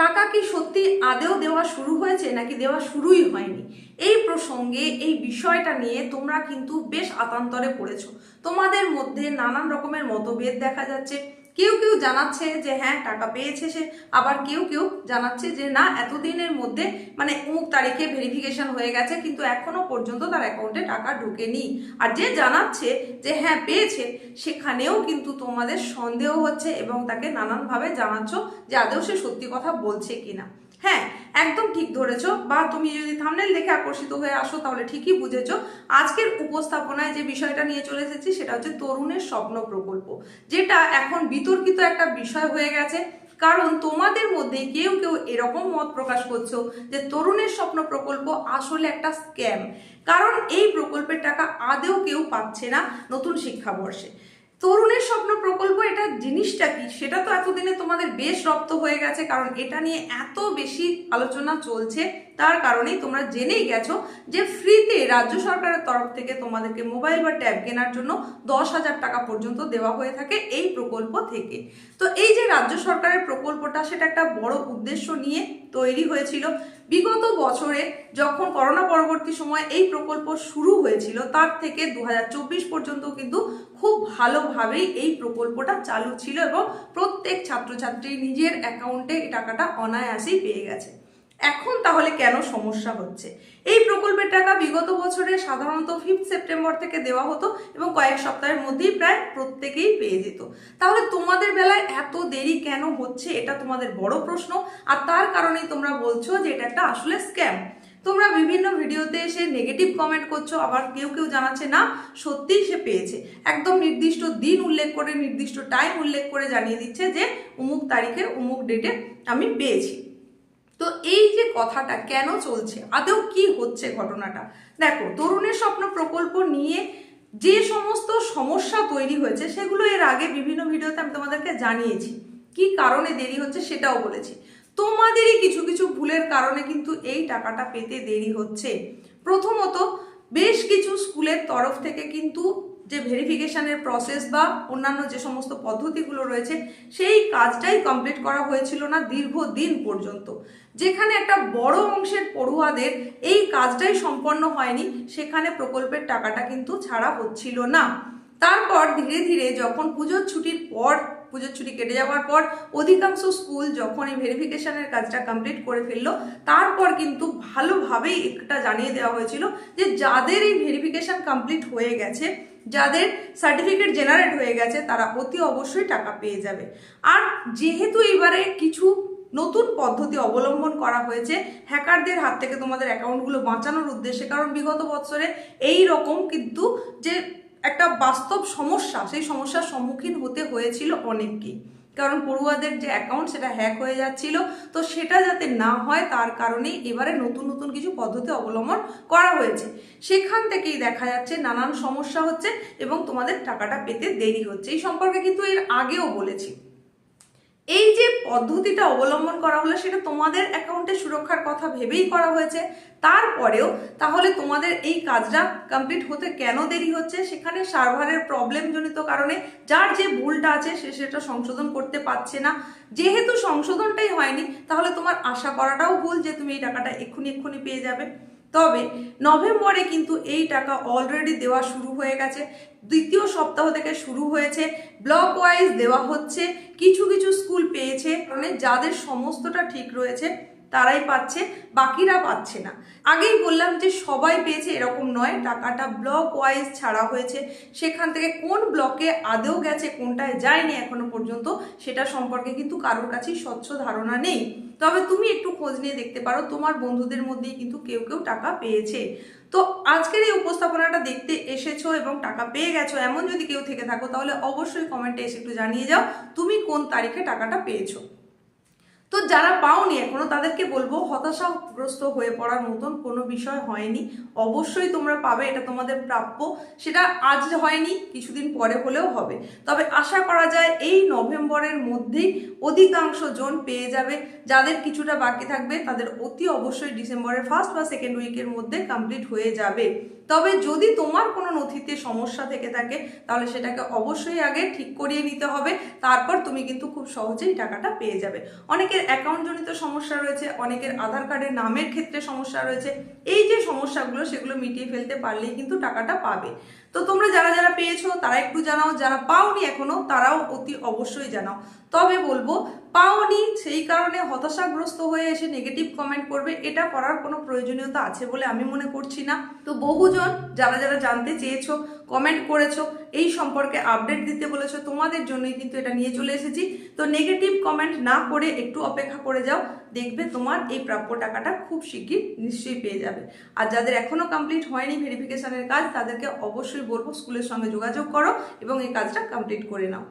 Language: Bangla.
টাকা কি সত্যি আদেও দেওয়া শুরু হয়েছে নাকি দেওয়া শুরুই হয়নি? এই প্রসঙ্গে, এই বিষয়টা নিয়ে তোমরা কিন্তু বেশ আতান্তরে পড়েছ। তোমাদের মধ্যে নানান রকমের মতভেদ দেখা যাচ্ছে। কেউ কেউ জানাচ্ছে যে হ্যাঁ টাকা পেয়েছে সে। আবার কেউ কেউ জানাচ্ছে যে না, এতদিনের মধ্যে মানে অমুক তারিখে ভেরিফিকেশন হয়ে গেছে, কিন্তু এখনও পর্যন্ত তার অ্যাকাউন্টে টাকা ঢোকেনি। আর যে জানাচ্ছে যে হ্যাঁ পেয়েছে, সেখানেও কিন্তু তোমাদের সন্দেহ হচ্ছে এবং তাকে নানানভাবে জানাচ্ছ যে আদৌ সে সত্যি কথা বলছে কিনা। হ্যাঁ একদম ঠিক ধরেছো। বা তুমি যদি থামনেল দেখে আকর্ষিত হয়ে আসো, তাহলে ঠিকই বুঝেছ। আজকের উপস্থাপনায় যে বিষয়টা নিয়ে চলে এসেছি, সেটা হচ্ছে তরুণের স্বপ্ন প্রকল্প, যেটা এখন বিতর্কিত একটা বিষয় হয়ে গেছে। কারণ তোমাদের মধ্যে কেউ কেউ এরকম মত প্রকাশ করছ যে তরুণের স্বপ্ন প্রকল্প আসলে একটা স্ক্যাম কারণ এই প্রকল্পের টাকা আদেও কেউ পাচ্ছে না নতুন শিক্ষাবর্ষে। তরুণের স্বপ্ন প্রকল্প, এটা জিনিসটা কি? সেটা তো এতদিনে তোমাদের বেশ রপ্ত হয়ে গেছে, কারণ এটা নিয়ে এত বেশি আলোচনা চলছে, তার কারণেই তোমরা জেনেই গেছো যে ফ্রিতে রাজ্য সরকারের তরফ থেকে তোমাদেরকে মোবাইল বা ট্যাব কেনার জন্য দশ হাজার টাকা পর্যন্ত দেওয়া হয়ে থাকে এই প্রকল্প থেকে। তো এই যে রাজ্য সরকারের প্রকল্পটা, সেটা একটা বড় উদ্দেশ্য নিয়ে তৈরি হয়েছিল। বিগত বছরে যখন করোনা পরবর্তী সময় এই প্রকল্প শুরু হয়েছিল, তার থেকে দু হাজার চব্বিশ পর্যন্ত কিন্তু খুব ভালোভাবেই এই প্রকল্পটা চালু ছিল এবং প্রত্যেক ছাত্রছাত্রী নিজের অ্যাকাউন্টে এই টাকাটা অনায়াসেই পেয়ে গেছে। এখন তাহলে কেন সমস্যা হচ্ছে? এই প্রকল্পের টাকা বিগত বছরে সাধারণত ফিফথ সেপ্টেম্বর থেকে দেওয়া হতো এবং কয়েক সপ্তাহের মধ্যেই প্রায় প্রত্যেকেই পেয়ে যেত। তাহলে তোমাদের বেলায় এত দেরি কেন হচ্ছে? এটা তোমাদের বড় প্রশ্ন। আর তার কারণেই তোমরা বলছো যে এটা একটা আসলে স্ক্যাম তোমরা বিভিন্ন ভিডিওতে এসে নেগেটিভ কমেন্ট করছ, আবার কেউ কেউ জানাচ্ছে, না, সত্যিই সে পেয়েছে। একদম নির্দিষ্ট দিন উল্লেখ করে, নির্দিষ্ট টাইম উল্লেখ করে জানিয়ে দিচ্ছে যে, অমুক তারিখে, অমুক ডেটে আমি পেয়েছি। তো এই যে কথাটা কেন চলছে? আদৌ কি হচ্ছে ঘটনাটা? দেখো, তরুণের স্বপ্ন প্রকল্প নিয়ে যে সমস্ত সমস্যা তৈরি হয়েছে, সেগুলো এর আগে বিভিন্ন ভিডিওতে আমি তোমাদেরকে জানিয়েছি। কি কারণে দেরি হচ্ছে সেটাও বলেছি। তোমাদেরই কিছু কিছু ভুলের কারণে কিন্তু এই টাকাটা পেতে দেরি হচ্ছে। প্রথমত, বেশ কিছু স্কুলের তরফ থেকে কিন্তু যে ভেরিফিকেশনের প্রসেস বা অন্যান্য যে সমস্ত পদ্ধতিগুলো রয়েছে, সেই কাজটাই কমপ্লিট করা হয়েছিল না দীর্ঘদিন পর্যন্ত। যেখানে একটা বড় অংশের পড়ুয়াদের এই কাজটাই সম্পন্ন হয়নি, সেখানে প্রকল্পের টাকাটা কিন্তু ছাড়া হচ্ছিল না। তারপর ধীরে ধীরে যখন পুজোর ছুটির পর পুজোর ছুটি কেটে যাওয়ার পর অধিকাংশ স্কুল যখন এই ভেরিফিকেশনের কাজটা কমপ্লিট করে ফেলল, তারপর কিন্তু ভালোভাবেই একটা জানিয়ে দেওয়া হয়েছিল যে যাদের এই ভেরিফিকেশন কমপ্লিট হয়ে গেছে, যাদের সার্টিফিকেট জেনারেট হয়ে গেছে, তারা অতি অবশ্যই টাকা পেয়ে যাবে। আর যেহেতু এবারে কিছু নতুন পদ্ধতি অবলম্বন করা হয়েছে, হ্যাকারদের হাত থেকে তোমাদের অ্যাকাউন্টগুলো বাঁচানোর উদ্দেশ্যে, কারণ বিগত বছরে এই রকম কিন্তু যে একটা বাস্তব সমস্যা, সেই সমস্যার সম্মুখীন হতে হয়েছিল অনেককেই। কারণ পড়ুয়াদের যে অ্যাকাউন্ট সেটা হ্যাক হয়ে যাচ্ছিল, তো সেটা যাতে না হয় তার কারণেই এবারে নতুন নতুন কিছু পদ্ধতি অবলম্বন করা হয়েছে। সেখান থেকেই দেখা যাচ্ছে নানান সমস্যা হচ্ছে এবং তোমাদের টাকাটা পেতে দেরি হচ্ছে। এই সম্পর্কে কিন্তু এর আগেও বলেছি। এই যে পদ্ধতিটা অবলম্বন করা হলো, সেটা তোমাদের অ্যাকাউন্টে সুরক্ষার কথা ভেবেই করা হয়েছে। তারপরেও, তাহলে তোমাদের এই কাজটা কমপ্লিট হতে কেন দেরি হচ্ছে? সেখানে সার্ভারের প্রবলেম জনিত কারণে যার যে ভুলটা আছে, সে সেটা সংশোধন করতে পারছে না। যেহেতু সংশোধনটাই হয়নি, তাহলে তোমার আশা করাটাও ভুল যে তুমি এই টাকাটা এক্ষুনি এক্ষুনি পেয়ে যাবে। তবে নভেম্বরে কিন্তু এই টাকা অলরেডি দেওয়া শুরু হয়ে গেছে। দ্বিতীয় সপ্তাহ থেকে শুরু হয়েছে। ব্লক ওয়াইজ দেওয়া হচ্ছে। কিছু কিছু স্কুল পেয়েছে। মানে যাদের সমস্তটা ঠিক রয়েছে তারাই পাচ্ছে, বাকিরা পাচ্ছে না। আগেই বললাম যে সবাই পেয়েছে এরকম নয়, টাকাটা ব্লক ওয়াইজ ছাড়া হয়েছে। সেখান থেকে কোন ব্লকে আদেও গেছে, কোনটায় যায়নি এখনও পর্যন্ত, সেটা সম্পর্কে কিন্তু কারোর কাছেই স্বচ্ছ ধারণা নেই। তবে তুমি একটু খোঁজ নিয়ে দেখতে পারো, তোমার বন্ধুদের মধ্যেই কিন্তু কেউ কেউ টাকা পেয়েছে। তো আজকের এই উপস্থাপনাটা দেখতে এসেছ এবং টাকা পেয়ে গেছো, এমন যদি কেউ থেকে থাকো, তাহলে অবশ্যই কমেন্টে এসে একটু জানিয়ে যাও, তুমি কোন তারিখে টাকাটা পেয়েছ। তো যারা পাওনি এখনও, তাদেরকে বলব, হতাশাগ্রস্ত হয়ে পড়ার মতন কোনো বিষয় হয়নি। অবশ্যই তোমরা পাবে, এটা তোমাদের প্রাপ্য। সেটা আজ হয়নি, কিছুদিন পরে হলেও হবে। তবে আশা করা যায়, এই নভেম্বরের মধ্যেই অধিকাংশ জন পেয়ে যাবে। যাদের কিছুটা বাকি থাকবে, তাদের অতি অবশ্যই ডিসেম্বরের ফার্স্ট বা সেকেন্ড উইকের মধ্যে কমপ্লিট হয়ে যাবে। তবে যদি তোমার কোনো নথিতে সমস্যা থেকে থাকে, তাহলে সেটাকে অবশ্যই আগে ঠিক করিয়ে নিতে হবে। তারপর তুমি কিন্তু খুব সহজেই টাকাটা পেয়ে যাবে। অনেকের অ্যাকাউন্টজনিত সমস্যা রয়েছে, অনেকের আধার কার্ডের নামের ক্ষেত্রে সমস্যা রয়েছে। এই যে সমস্যাগুলো, সেগুলো মিটিয়ে ফেলতে পারলেই কিন্তু টাকাটা পাবে। তো তোমরা যারা যারা পেয়েছ, তারা একটু জানাও। যারা পাওনি এখনও, তারাও অতি অবশ্যই জানাও। তবে বলব, পাওনি সেই কারণে হতাশাগ্রস্ত হয়ে এসে নেগেটিভ কমেন্ট করবে। এটা করার কোনো প্রয়োজনীয়তা আছে বলে আমি মনে করছি না। তো বহুজন যারা যারা জানতে চেয়েছো কমেন্ট করেছ, এই সম্পর্কে আপডেট দিতে বলেছ, তোমাদের জন্যই কিন্তু এটা নিয়ে চলে এসেছি। তো নেগেটিভ কমেন্ট না করে একটু অপেক্ষা করে যাও। দেখবে তোমার এই প্রাপ্য টাকাটা খুব শিগগির নিশ্চয়ই পেয়ে যাবে। আর যাদের এখনও কমপ্লিট হয়নি ভেরিফিকেশনের কাজ, তাদেরকে অবশ্যই বলব স্কুলের সঙ্গে যোগাযোগ করো এবং এই কাজটা কমপ্লিট করে নাও।